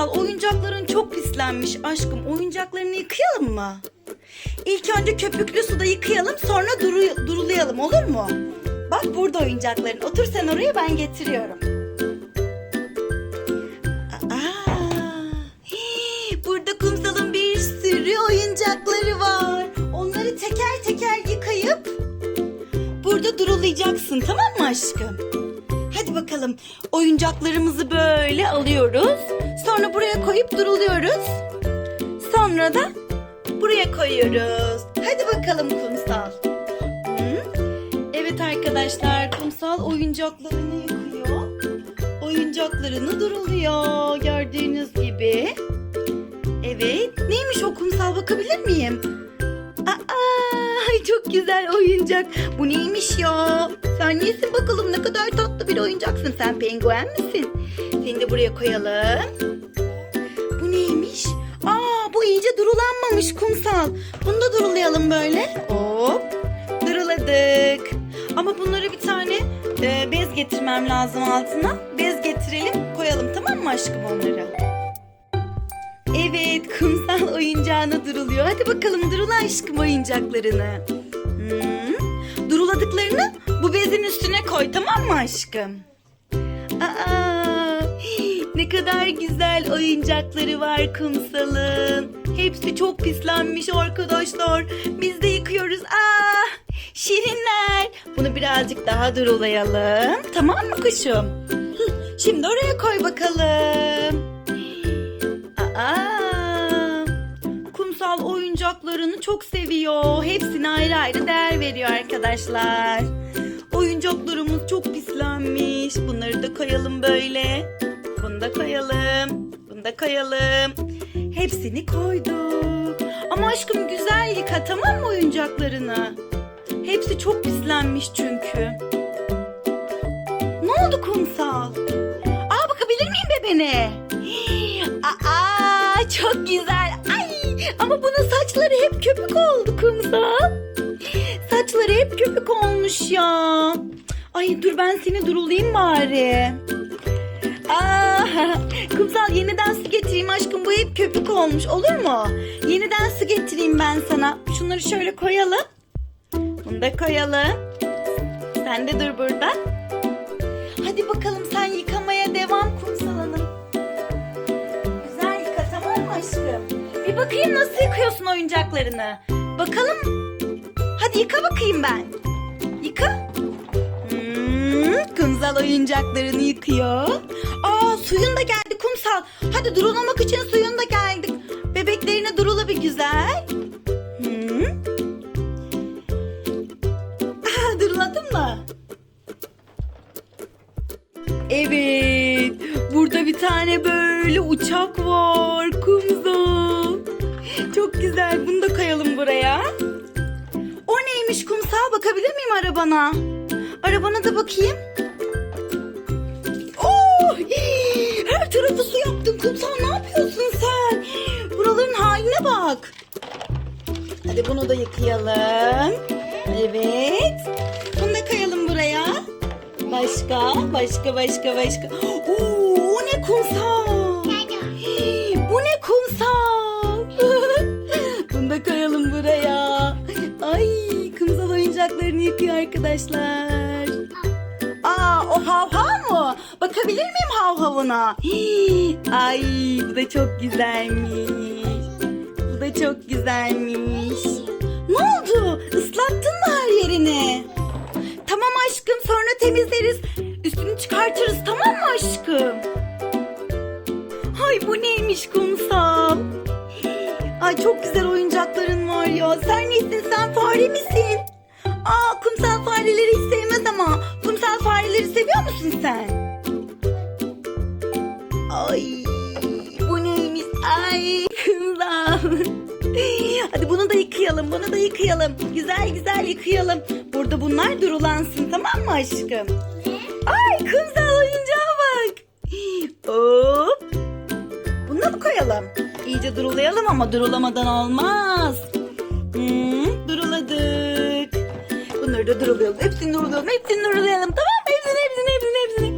kumsal oyuncakların çok pislenmiş aşkım. Oyuncaklarını yıkayalım mı? İlk önce köpüklü suda yıkayalım sonra duru, durulayalım olur mu? Bak burada oyuncakların. Otur sen oraya ben getiriyorum. Aa, hii, burada kumsalın bir sürü oyuncakları var. Onları teker teker yıkayıp burada durulayacaksın tamam mı aşkım? Bakalım oyuncaklarımızı böyle alıyoruz. Sonra buraya koyup duruluyoruz. Sonra da buraya koyuyoruz. Hadi bakalım kumsal. Evet arkadaşlar kumsal oyuncaklarını yıkıyor. Oyuncaklarını duruluyor gördüğünüz gibi. Evet neymiş o kumsal bakabilir miyim? Çok güzel oyuncak. Bu neymiş ya? Sen nesin bakalım ne kadar tatlı bir oyuncaksın. Sen penguen misin? Seni de buraya koyalım. Bu neymiş? Aa bu iyice durulanmamış kumsal. Bunu da durulayalım böyle. Hop. Duruladık. Ama bunları bir tane e, bez getirmem lazım altına. Bez getirelim koyalım tamam mı aşkım onları? Evet kumsal oyuncağına duruluyor. Hadi bakalım durula aşkım oyuncaklarını. Aşkım? Aa, ne kadar güzel oyuncakları var kumsalın. Hepsi çok pislenmiş arkadaşlar. Biz de yıkıyoruz. Aa, şirinler. Bunu birazcık daha durulayalım. Tamam mı kuşum? Şimdi oraya koy bakalım. Aa, kumsal oyuncaklarını çok seviyor. Hepsine ayrı ayrı değer veriyor arkadaşlar. Oyuncaklarımız çok pislenmiş. Bunları da koyalım böyle. Bunu da koyalım. Bunu da koyalım. Hepsini koyduk. Ama aşkım güzel yıka tamam mı oyuncaklarını? Hepsi çok pislenmiş çünkü. Ne oldu kumsal? Aa bakabilir miyim bebeğine? Aa çok güzel. Ay ama bunun saçları hep köpük oldu kumsal. Köpük olmuş ya. Ay dur ben seni durulayım bari. Aa, kumsal yeniden su getireyim aşkım bu hep köpük olmuş olur mu? Yeniden su getireyim ben sana. Şunları şöyle koyalım. Bunu da koyalım. Sen de dur burada. Hadi bakalım sen yıkamaya devam kumsal hanım. Güzel yıka tamam mı aşkım? Bir bakayım nasıl yıkıyorsun oyuncaklarını. Bakalım. Hadi yıka bakayım ben. Yıka. Hmm, kumsal oyuncaklarını yıkıyor. Aa suyun da geldi kumsal. Hadi durulamak için suyun da geldi. Bebeklerine durula bir güzel. Hmm. Aa, duruladın mı? Evet. Burada bir tane böyle uçak var. Kumsal. Çok güzel. Bunu da koyalım buraya. O neymiş kumsal? Bakabilir miyim arabana? Arabana da bakayım. Hii, Her tarafı su yaptın kumsal. Ne yapıyorsun sen? Buraların haline bak. Hadi bunu da yıkayalım. Evet. Bunu da koyalım buraya. Başka, başka, başka, başka. Arkadaşlar. Aa, o hav hav mu? Bakabilir miyim hav havuna? Hii, Ay, bu da çok güzelmiş. Bu da çok güzelmiş. Ne oldu? Islattın mı her yerini? Tamam aşkım sonra temizleriz. Üstünü çıkartırız tamam mı aşkım? Ay bu neymiş kumsal? Ay çok güzel oyuncakların var ya. Sen nesin sen fare misin? Hadi bunu da yıkayalım, bunu da yıkayalım. Güzel güzel yıkayalım. Burada bunlar durulansın tamam mı aşkım? Ay kumsal oyuncağa bak. Hop. Bunu da mı koyalım? İyice durulayalım ama durulamadan olmaz. Hmm, duruladık. Bunları da durulayalım. Hepsini durulayalım. Hepsini durulayalım. Tamam mı? Hepsini, hepsini, hepsini, hepsini.